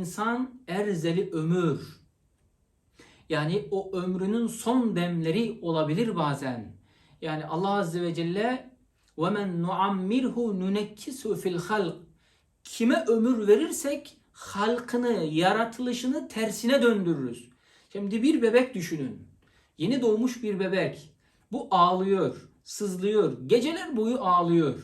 İnsan erzeli ömür. Yani o ömrünün son demleri olabilir bazen. Yani Allah Azze ve Celle وَمَنْ نُعَمِّرْهُ نُنَكِّسُ fil halq. Kime ömür verirsek halkını, yaratılışını tersine döndürürüz. Şimdi bir bebek düşünün. Yeni doğmuş bir bebek. Bu ağlıyor, sızlıyor, geceler boyu ağlıyor.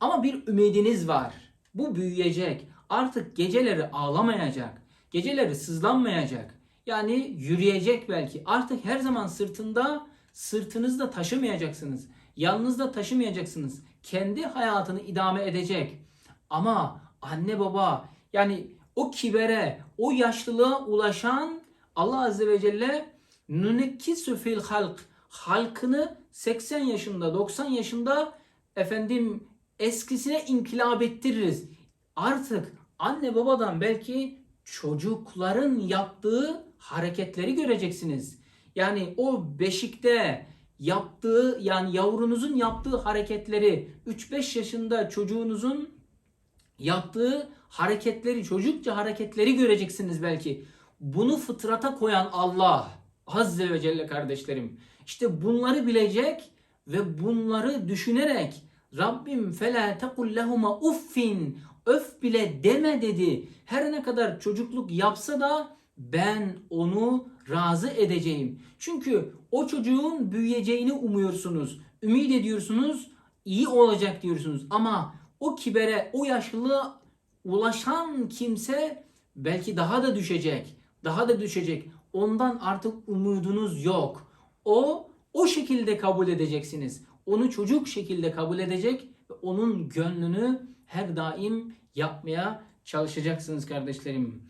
Ama bir ümidiniz var. Bu büyüyecek. Artık geceleri ağlamayacak. Geceleri sızlanmayacak. Yani yürüyecek belki. Artık her zaman sırtında sırtınızda taşımayacaksınız. Yanınızda taşımayacaksınız. Kendi hayatını idame edecek. Ama anne baba yani o kibere, o yaşlılığa ulaşan Allah Azze ve Celle nünekkisu fil halk halkını 80 yaşında 90 yaşında efendim eskisine inkılap ettiririz. Artık anne babadan belki çocukların yaptığı hareketleri göreceksiniz. Yani o beşikte yaptığı yani yavrunuzun yaptığı hareketleri 3-5 yaşında çocuğunuzun yaptığı hareketleri, çocukça hareketleri göreceksiniz belki. Bunu fıtrata koyan Allah Azze ve Celle kardeşlerim. İşte bunları bilecek ve bunları düşünerek Rabbim fela tekul lehuma uffin öf bile deme dedi. Her ne kadar çocukluk yapsa da ben onu razı edeceğim. Çünkü o çocuğun büyüyeceğini umuyorsunuz. Ümit ediyorsunuz. iyi olacak diyorsunuz. Ama o kibere, o yaşlılığa ulaşan kimse belki daha da düşecek. Daha da düşecek. Ondan artık umudunuz yok. O o şekilde kabul edeceksiniz. Onu çocuk şekilde kabul edecek ve onun gönlünü her daim yapmaya çalışacaksınız kardeşlerim.